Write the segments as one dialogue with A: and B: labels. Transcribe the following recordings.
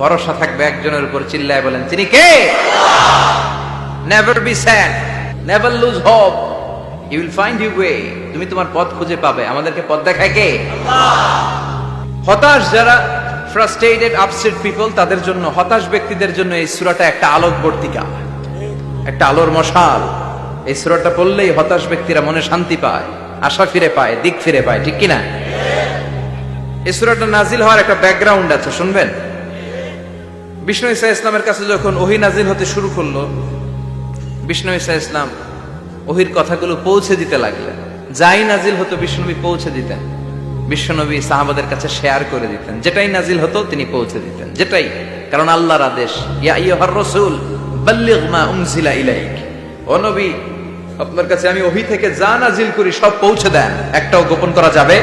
A: ভরসা থাকবে একজনের উপর, চিল্লায় বলেন, তিনি কে? Never be sad never lose hope you will find you way তুমি তোমার পথ খুঁজে পাবে, আমাদেরকে পথ দেখায় কে? হতাশ যারা ফ্রাস্ট্রেটেড আপসেট পিপল তাদের জন্য, হতাশ ব্যক্তিদের জন্য এই সূরাটা একটা আলোকবর্তিকা একটা আলোর মশাল। এই সুরাটা পড়লেই হতাশ ব্যক্তিরা মনে শান্তি পায়, আশা ফিরে পায়, দিক ফিরে পায়, ঠিক কিনা? এই সুরাটা নাজিল হওয়ার একটা ব্যাকগ্রাউন্ড আছে, শুনবেন? বিষ্ণু ইসা ইসলামের কাছে যখন ওহি নাজিল হতে শুরু করল, বিষ্ণু ইসা ইসলাম ওহির কথাগুলো পৌঁছে দিতে লাগলেন। যাই নাজিল হতো, বিষ্ণুনবী পৌঁছে দিতেন। বিশ্বনবী সাহাবাদের কাছে শেয়ার করে দিতেন। যেটাই নাজিল হতো, তিনি পৌঁছে দিতেন। যেটাই, কারণ আল্লাহর আদেশ, ইয়া আপনার কাছে আমি ওহি থেকে যা নাজিল করি, সব পৌঁছে দেন। একটাও গোপন করা যাবে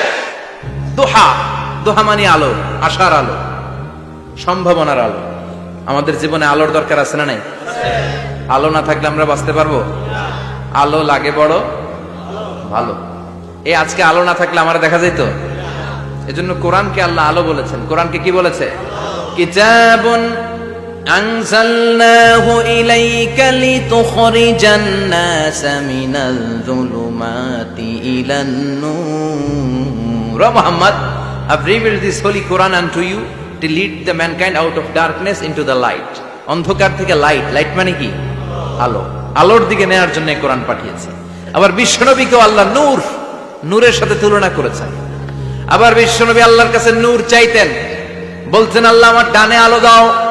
A: দোহা দোহা মানে আলো, আশার আলো, সম্ভাবনার আলো। আমাদের জীবনে আলোর দরকার আছে না নাই? আলো না থাকলে আমরা বাঁচতে পারব? আলো লাগে বড়, ভালো। এই আজকে আলো না থাকলে আমার দেখা যেত এজন্য কোরআনকে আল্লাহ আলো বলেছেন। কোরআনকে কি বলেছে? কিতাবুন তোমরা Muhammad have reveal this holy Quran and to you to lead the mankind out of darkness into the light অন্ধকার থেকে লাইট লাইট মানে কি? আলো। আলোর দিকে নেওয়ার জন্য কোরআন পাঠিয়েছে। আবার বিশ্বনবীকেও আল্লাহ নূর, নূরের সাথে তুলনা করেছেন। আবার বিশ্বনবী আল্লাহর কাছে নূর চাইতেন। বলছেন, আল্লাহ আমার ডানে আলো দাও।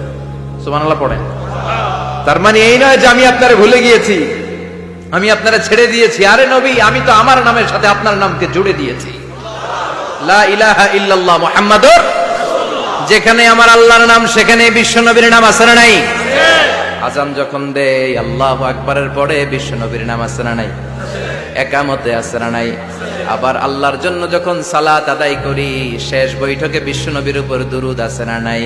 A: সুমান আল্লাহ পড়েন। তার মানে এই নয় যে আমি আপনারে ভুলে গিয়েছি, আমি আপনারা ছেড়ে দিয়েছি। আরে নবী, আমি তো আমার নামের সাথে আপনার নামকে জুড়ে দিয়েছি। লা ইলাহা ইল্লাল্লাহ মুহাম্মাদুর যেখানে আমার আল্লাহর নাম, সেখানে বিশ্ব নবীর নাম আছে না নাই? আজান যখন দেয়, আল্লাহ আকবরের পরে বিশ্ব নবীর নাম আছে না নাই? একামতে আছে না নাই? আবার আল্লাহর জন্য যখন সালাত আদায় করি, শেষ বৈঠকে বিশ্ব নবীর উপর দুরুদ আছে না নাই?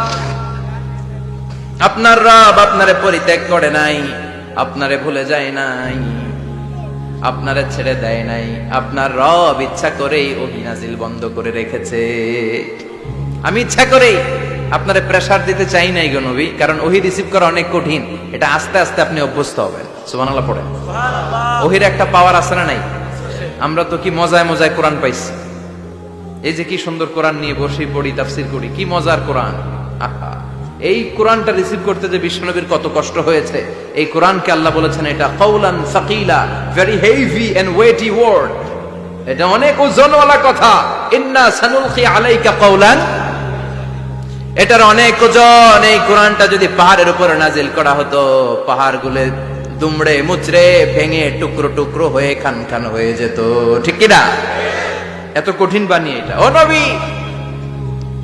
A: আপনার রব আপনারে পরিত্যাগ করে নাই আপনারে ভুলে যায় নাই আপনারে ছেড়ে দেয় নাই আপনার রব ইচ্ছা করেই অভিনাজিল বন্ধ করে রেখেছে। আমি ইচ্ছা করেই আপনারে প্রেসার দিতে চাই নাই গো নবী কারণ ওহি রিসিভ করা অনেক কঠিন এটা আস্তে আস্তে আপনি অভ্যস্ত হবেন। সুবহানাল্লাহ পড়ে ওহির একটা পাওয়ার আছে না নাই? আমরা তো কি মজায় মজায় কোরআন পাইছি। এই যে কি সুন্দর কোরআন নিয়ে বসে পড়ি তাফসির করি কি মজার কোরআন? আহা। এই কোরআনটা রিসিভ করতে যে বিশ্বনবীর কত কষ্ট হয়েছে, এই কোরআনকে আল্লাহ বলেছেন এটা কৌলান সাকিলা very heavy and weighty word এটা অনেক ওজনওয়ালা কথা। ইন্না সানুলকি আলাইকা কৌলান এটার অনেক ওজন। এই কোরআনটা যদি পাহাড়ের উপরে নাজিল করা হতো পাহাড় গুলে দুমড়ে মুচড়ে ভেঙে টুকরো টুকরো হয়ে খান খান হয়ে যেত। ঠিক কিনা এত কঠিন বানিয়ে এটা। ও নবী,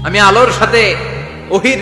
A: আমি আলোর সাথে ওহির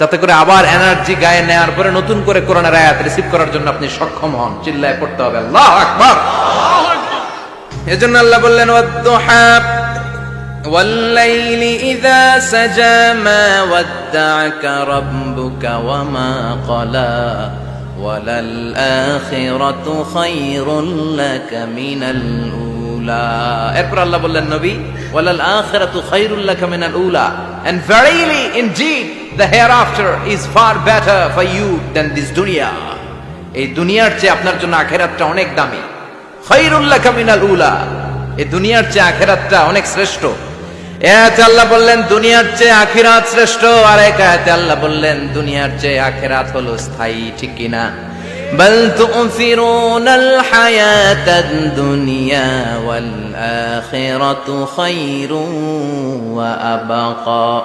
A: যাতে করে আবার এনার্জি গায়ে নেওয়ার পরে নতুন করে কোরআনের আয়াত রিসিভ করার জন্য আপনি সক্ষম হন চিল্লায় পড়তে হবে আল্লাহ আকবার এজন্য আল্লাহ বললেন ওয়াদ্দুহা
B: والليل إذا سجى ما ودعك ربك وما قلى وللآخرة خير لك من الأولى
A: এরপর আল্লাহ বললেন নবী ওয়ালাল আখিরাতু খায়রুল লাকা মিনাল উলা and verily indeed the hereafter is far better for you than this dunya এই দুনিয়ার চেয়ে আপনার জন্য আখেরাতটা অনেক দামি খায়রুল লাকা মিনাল উলা এই দুনিয়ার চেয়ে আখেরাতটা অনেক শ্রেষ্ঠ এতে আল্লাহ বললেন দুনিয়ার চেয়ে আখিরাত শ্রেষ্ঠ আর এক আয়াতে আল্লাহ বললেন দুনিয়ার চেয়ে আখেরাত হলো স্থায়ী ঠিক কিনা
B: بل تؤثرون الحياة الدنيا والآخرة خير وأبقى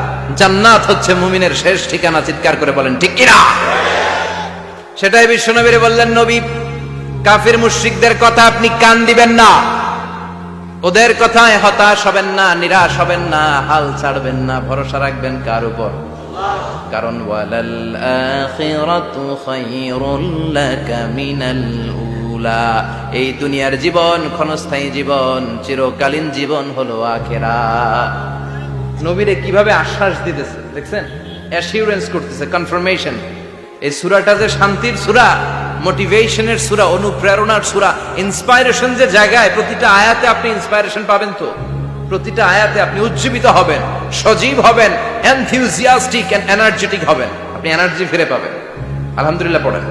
A: জান্নাত হচ্ছে মুমিনের শেষ ঠিকানা, চিৎকার করে বলেন, ঠিক কিনা? সেটাই বিশ্বনবীরে বললেন, নবী, কাফির মুশরিকদের কথা আপনি কান দিবেন না। ওদের কথায় হতাশ হবেন না, নিরাশ হবেন না, হাল ছাড়বেন না, ভরসা রাখবেন কার উপর?
B: কারণ এই দুনিয়ার জীবন ক্ষণস্থায়ী জীবন, চিরকালীন জীবন হলো আখেরা
A: নবীরে কীভাবে আশ্বাস দিতেছে, দেখছেন? অ্যাসিউরেন্স করতেছে কনফার্মেশন এই সুরাটা যে শান্তির সুরা মোটিভেশনের সুরা, অনুপ্রেরণার সুরা ইন্সপাইরেশন যে জায়গায় প্রতিটা আয়াতে আপনি ইন্সপাইরেশন পাবেন তো? প্রতিটা আয়াতে আপনি উজ্জীবিত হবেন, সজীব হবেন এনথিউজিয়াস্টিক এন্ড এনার্জেটিক হবেন। আপনি এনার্জি ফিরে পাবেন। আলহামদুলিল্লাহ পড়েন।